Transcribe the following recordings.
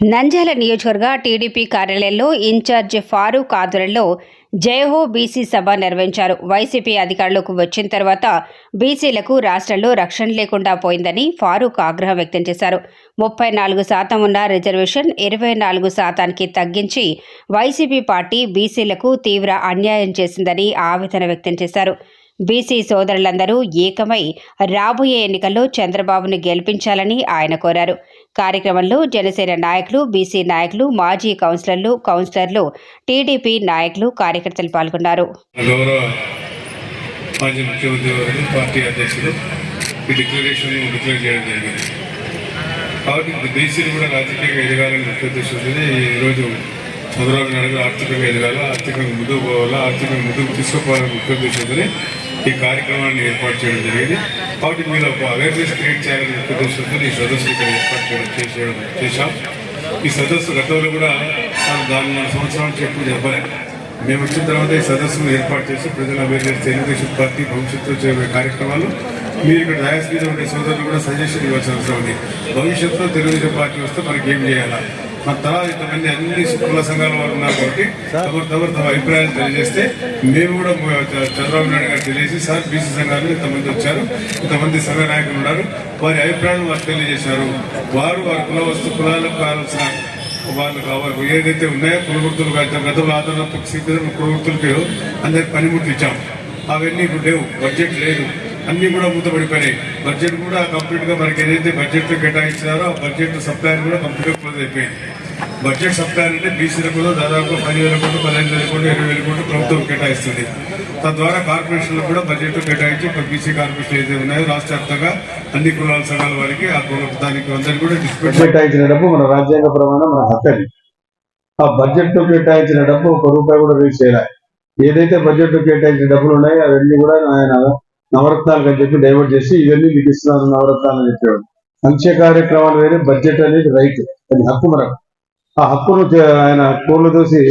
నంద్యాల నియోజకవర్గ టీడీపీ కార్యాలయంలో ఇన్ఛార్జ్ ఫారూక్ ఆధ్వర్యంలో జయహో బీసీ సభ నిర్వహించారు. వైసీపీ అధికారంలోకి వచ్చిన తర్వాత బీసీలకు రాష్ట్రంలో రక్షణ లేకుండా పోయిందని ఫారూక్ ఆగ్రహం వ్యక్తం చేశారు. ముప్పై నాలుగు శాతం ఉన్న రిజర్వేషన్ ఇరవై నాలుగు శాతానికి తగ్గించి వైసీపీ పార్టీ బీసీలకు తీవ్ర అన్యాయం చేసిందని ఆవేదన వ్యక్తం చేశారు. బీసీ సోదరులందరూ ఏకమై రాబోయే ఎన్నికల్లో చంద్రబాబును గెలిపించాలని ఆయన కోరారు. కార్యక్రమంలో జనసేన నాయకులు బీసీ నాయకులు మాజీ కౌన్సిలర్లు కౌన్సిలర్లు టీడీపీ నాయకులు కార్యకర్తలు పాల్గొన్నారు. కాబట్టి బీసీలు కూడా రాజకీయంగా ఎదగాలని ఉద్దేశం ఈరోజు చంద్రబాబు నాయుడు ఆర్థికంగా ఎదగాల ఆర్థికంగా ముందుకు పోవాలా ఆర్థికంగా ముందుకు తీసుకుపోవాలని ముఖ్య ఈ కార్యక్రమాన్ని ఏర్పాటు చేయడం జరిగింది. కాబట్టి మీరు ఒక అవేర్నెస్ క్రియేట్ చేయాలని ఉద్దేశంతో ఈ సదస్సు ఇక్కడ ఏర్పాటు చేయడం చేసేయడం చేశాం. ఈ సదస్సు గతంలో కూడా దాని నాలుగు సంవత్సరాలు నుంచి చెప్పలే మేము వచ్చిన తర్వాత ఈ సదస్సును ఏర్పాటు చేసి ప్రజల అవేర్నెస్ తెలుగుదేశం పార్టీ భవిష్యత్తులో చేయబోయే కార్యక్రమాలు మీరు ఇక్కడ డయాస్ మీద ఉండే సోదరులు కూడా సజెషన్ ఇవ్వాల్సిన అవసరం ఉంది. భవిష్యత్తులో తెలుగుదేశం పార్టీ వస్తే మనకి ఏం చేయాలా? మన తర్వాత ఇంతమంది అన్ని కుల సంఘాల వాళ్ళు ఉన్నారు కాబట్టి తమరు తమరు తమ అభిప్రాయాలు తెలియజేస్తే మేము కూడా చంద్రబాబు నాయుడు గారు తెలియజేసి సార్ బీసీ సంఘాలు ఇంతమంది వచ్చారు ఇంతమంది సంఘ నాయకులు ఉన్నారు. వారి అభిప్రాయాలు వారు తెలియజేశారు. వారు వారి కుల వస్తు కులాలకు కావాల్సిన వాళ్ళు కావాలి. ఏదైతే ఉన్నాయో కులవృత్తులు గత- గతంలో స్థితిలో కులవృత్తులకి అందరికి పనిముట్లు ఇచ్చాం. అవన్నీ ఇప్పుడు లేవు. బడ్జెట్ లేదు. అన్ని కూడా మూతపడిపోయినాయి. బడ్జెట్ కూడా కంప్లీట్గా మనకి ఏదైతే బడ్జెట్లో కేటాయించినారో ఆ బడ్జెట్ సప్లై కూడా కంప్లీట్గా క్లోజ్ అయిపోయింది. బడ్జెట్ సప్లైర్ అంటే బీసీలకు కూడా దాదాపు పదివేల కోట్లు పదిహేను వేల కోట్లు ఇరవై వేల కోట్లు ప్రభుత్వం కేటాయిస్తుంది. తద్వారా కార్పొరేషన్లకు కూడా బడ్జెట్ కేటాయించి ఒక బీసీ కార్పొరేషన్ ఏదైతే ఉన్నాయో రాష్ట్ర వ్యాప్తంగా అన్ని కులాల సంఘాల వారికి ఆ దానికి అందరికీ కూడా కేటాయించిన డబ్బు మన రాజ్యాంగ ప్రమాణం మన హక్కు ఆ బడ్జెట్లో కేటాయించిన డబ్బు ఒక రూపాయి కూడా రిలీజ్ చేయాలి. ఏదైతే బడ్జెట్లో కేటాయించిన డబ్బులు ఉన్నాయో అవన్నీ కూడా ఆయన నవరత్నాలు అని చెప్పి డైవర్ట్ చేసి ఇవన్నీ మీకు ఇస్తున్నాను నవరత్నాలు అని చెప్పేవాడు సంక్షేమ కార్యక్రమాలు వేరే బడ్జెట్ అనేది రైట్ అది హక్కు మనకు. ఆ హక్కును ఆయన కోళ్ళు చూసి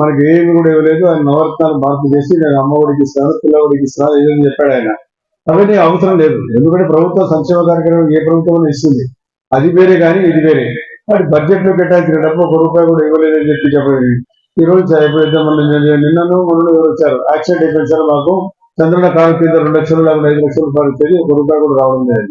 మనకి ఏమి కూడా ఇవ్వలేదు. ఆయన నవరత్నాలు మార్పు చేసి నేను అమ్మఒడికి ఇస్తాను పిల్లవాడికి ఇస్తాను ఇదని చెప్పాడు ఆయన. అవన్నీ అవసరం లేదు. ఎందుకంటే ప్రభుత్వం సంక్షేమ కార్యక్రమం ఏ ప్రభుత్వం ఇస్తుంది. అది వేరే కానీ ఇది వేరే. వాటి బడ్జెట్లో కేటాయించిన డబ్బు ఒక రూపాయి కూడా ఇవ్వలేదని చెప్పి చెప్పండి ఈ రోజు ఎప్పుడైతే మన నిన్నను మొన్న ఎవరు వచ్చారు. యాక్సిడెంట్ అయిపోయింది సార్ మాకు. చంద్రుల కాలం కింద రెండు లక్షలు లేకుండా ఐదు లక్షలు రూపాయలు ఇచ్చేది ఒక రూపాయి కూడా రావడం లేదు.